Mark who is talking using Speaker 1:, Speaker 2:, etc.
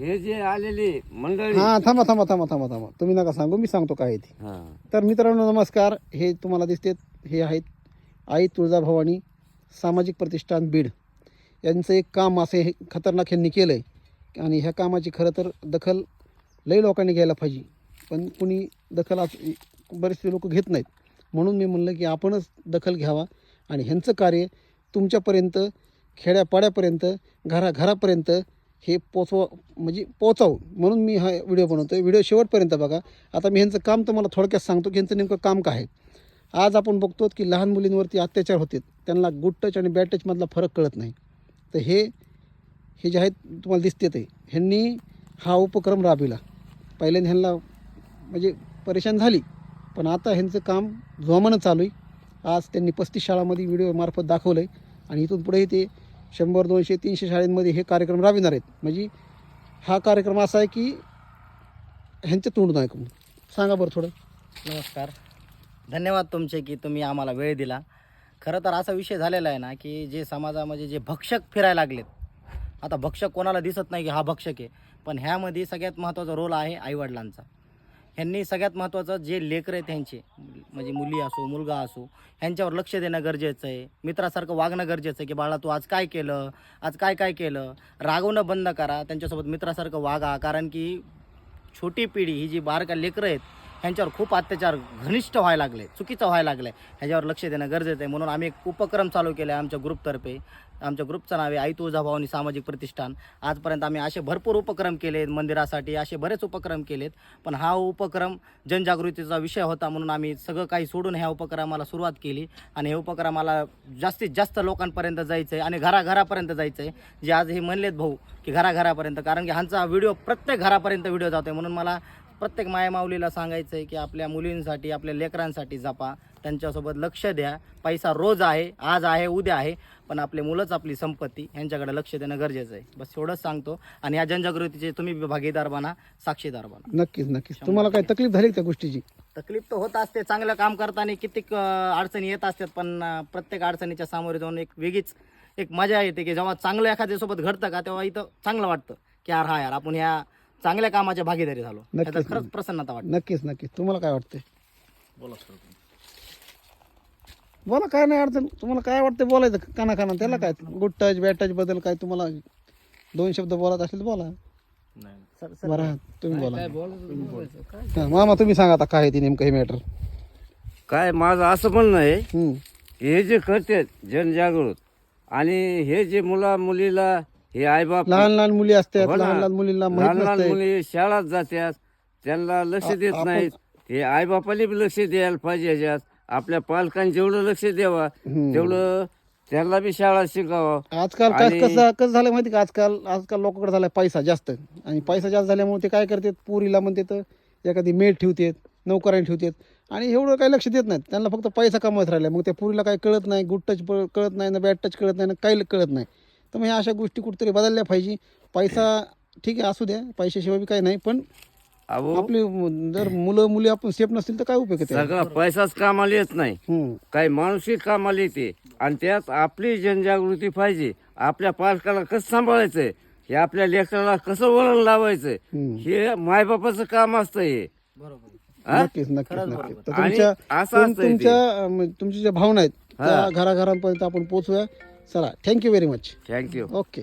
Speaker 1: हे जे आलेले मंडळी
Speaker 2: हा थांबा थांबा थांबा थांबा थांबा. तुम्ही नका सांगू मी सांगतो काय आहे ते.
Speaker 1: हा.
Speaker 2: तर मित्रांनो नमस्कार. हे तुम्हाला दिसते हे आहेत आई तुळजाभवानी सामाजिक प्रतिष्ठान बीड. यांचं एक काम असे हे खतरनाक यांनी केलं आहे आणि ह्या कामाची खरं तर दखल लई लोकांनी घ्यायला पाहिजे. पण कुणी दखल आज बरेचसे लोक घेत नाहीत. म्हणून मी म्हणलं की आपणच दखल घ्यावा. आणि ह्यांचं कार्य तुमच्यापर्यंत खेड्यापाड्यापर्यंत घरा घरापर्यंत हे पोचवा म्हणजे पोचावं म्हणून मी हा व्हिडिओ बनवतो आहे व्हिडिओ शेवटपर्यंत बघा. आता मी ह्यांचं काम तुम्हाला थोडक्यात सांगतो की ह्यांचं नेमकं काम काय आहे. आज आपण बघतो की लहान मुलींवरती अत्याचार होते. त्यांना गुड टच आणि बॅड टचमधला फरक कळत नाही. तर हे हे जे आहेत तुम्हाला दिसते ते ह्यांनी हा उपक्रम राबविला. पहिल्यांदा ह्यांना म्हणजे परेशान झाली. पण आता ह्यांचं काम जोमानं चालू आहे. आज त्यांनी पस्तीस शाळामध्ये व्हिडिओमार्फत दाखवलं आहे आणि इथून पुढेही ते शंभर दोनशे तीनशे शाळेंमध्ये हे कार्यक्रम राबविणार आहेत. म्हणजे हा कार्यक्रम असा आहे की ह्यांच्या तोंड नाही ऐकून सांगा बरं थोडं.
Speaker 3: नमस्कार. धन्यवाद तुमचे की तुम्ही आम्हाला वेळ दिला. खरं तर असा विषय झालेला आहे ना की जे समाजामध्ये जे भक्षक फिरायला लागलेत आता भक्षक कोणाला दिसत नाही की हा भक्षक आहे पण ह्यामध्ये सगळ्यात महत्त्वाचा रोल आहे आईवडिलांचा. ह्यांनी सगळ्यात महत्त्वाचं जे लेकरं आहेत त्यांचे म्हणजे मुली असो मुलगा असो ह्यांच्यावर लक्ष देणं गरजेचं आहे. मित्रासारखं वागणं गरजेचं आहे की बाळा तू आज काय केलं? आज काय काय केलं? रागवणं बंद करा. त्यांच्यासोबत मित्रासारखं वागा. कारण की छोटी पिढी ही जी बारका लेकरं आहेत ह्यांच्यावर खूप अत्याचार घनिष्ठ व्हायला लागले चुकीचं व्हायला लागलं. आहे ह्याच्यावर लक्ष देणं गरजेचं आहे. म्हणून आम्ही एक उपक्रम चालू केला आहे आमच्या ग्रुपतर्फे. आमच्या ग्रुपचं नाव आहे आई तुळजाभवानी सामाजिक प्रतिष्ठान. आजपर्यंत आम्ही असे भरपूर उपक्रम केले आहेत मंदिरासाठी असे बरेच उपक्रम केलेत. पण हा उपक्रम जनजागृतीचा विषय होता म्हणून आम्ही सगळं काही सोडून ह्या उपक्रमाला सुरुवात केली. आणि हे उपक्रमाला जास्तीत जास्त लोकांपर्यंत जायचं आहे आणि घराघरापर्यंत जायचं आहे जे आज हे म्हणलेत भाऊ की घराघरापर्यंत. कारण की ह्यांचा व्हिडिओ प्रत्येक घरापर्यंत व्हिडिओ जातो आहे म्हणून मला प्रत्येक मायमाऊलीला सांगायचं आहे की आपल्या मुलींसाठी आपल्या लेकरांसाठी जपा. त्यांच्यासोबत लक्ष द्या. पैसा रोज आहे आज आहे उद्या आहे पण आपले मुलंच आपली संपत्ती ह्यांच्याकडे लक्ष देणं गरजेचं आहे. बस एवढंच सांगतो. आणि ह्या जनजागृतीचे तुम्ही भागीदार बना साक्षीदार बना.
Speaker 2: नक्कीच नक्कीच. तुम्हाला काही तकलीफ झाली त्या गोष्टीची?
Speaker 3: तकलीफ तर होत असते चांगलं काम करताना कित्येक अडचणी येत असतात पण प्रत्येक अडचणीच्या सामोरे जाऊन एक वेगळीच एक मजा येते की जेव्हा चांगलं एखाद्यासोबत घडतं का तेव्हा इथं चांगलं वाटतं. की यार हा यार आपण ह्या चांगल्या कामाच्या भागीदारी झालो.
Speaker 2: नक्कीच.
Speaker 3: खरंच प्रसन्नता वाटते.
Speaker 2: नक्कीच नक्कीच. तुम्हाला काय वाटतंय?
Speaker 3: बोला
Speaker 2: बोला काय नाही अडचण. तुम्हाला काय वाटतं बोलायचं? काना काना त्याला काय? गुड टच बॅड टच बद्दल काय तुम्हाला दोन शब्द बोलत असेल तर बोला.
Speaker 3: सर सर
Speaker 2: बरं तुम्ही बोला. हा, मामा तुम्ही सांगा आता काय आहे ते नेमकं हे मॅटर
Speaker 1: काय माझं असं म्हणणं आहे हे जे करतात जनजागृत आणि हे जे मुला मुलीला हे आईबाप
Speaker 2: लहान लहान मुली असतात
Speaker 1: हो ना.
Speaker 2: लहान लहान मुलींना माहीत
Speaker 1: लहान लहान
Speaker 2: नसते
Speaker 1: मुली शाळात जातात त्यांना लक्ष देत नाहीत. हे आईबापाला बी लक्ष द्यायला पाहिजे ह्याच्यात आपल्या पालकांनी जेवढं लक्ष द्यावा तेवढं त्यांना बी शाळा शिकावं.
Speaker 2: आजकाल
Speaker 1: आणि-
Speaker 2: कसं कसं झालं माहिती का? आजकाल आजकाल लोकांकडे झालाय पैसा जास्त. आणि पैसा जास्त झाल्यामुळे ते काय करतात? पुरीला म्हणते तर एखादी मेड ठेवतात नोकरांनी ठेवतात. आणि एवढं काही लक्ष देत नाहीत. त्यांना फक्त पैसा कमवत राहिला. मग त्या पुरीला काही कळत नाही गुड टच कळत नाही ना बॅड टच कळत नाही ना काही कळत नाही. तर मग ह्या अशा गोष्टी कुठेतरी बदलल्या पाहिजे. पैसा ठीक आहे असू द्या. पैशाशिवाय बी काही नाही पण
Speaker 1: अहो.
Speaker 2: आपली जर मुलं मुली आपण सेफ नसतील तर काय उपयोग आहे त्याचा?
Speaker 1: सगळा पैसाच कामाला येत नाही.
Speaker 2: हम्म.
Speaker 1: काही मानसिक कामाला येते. आणि त्यात आपली जनजागृती पाहिजे. आपल्या पालकाला कसं सांभाळायचंय? हे आपल्या लेकराला कसं वळण लावायचंय?
Speaker 2: हम्म.
Speaker 1: हे मायबापाचं काम असतं हे.
Speaker 3: बरोबर.
Speaker 1: हा?
Speaker 2: नक्कीच नक्कीच नक्कीच. तर
Speaker 1: आणि
Speaker 2: तुमच्या
Speaker 1: असं
Speaker 2: तुम-
Speaker 1: असतंय ते.
Speaker 2: तुमच्या अं, तुमच्या ज्या भावना आहेत त्या. घराघरांपर्यंत आपण पोहोचूया. चला thank you very much
Speaker 1: thank you
Speaker 2: okay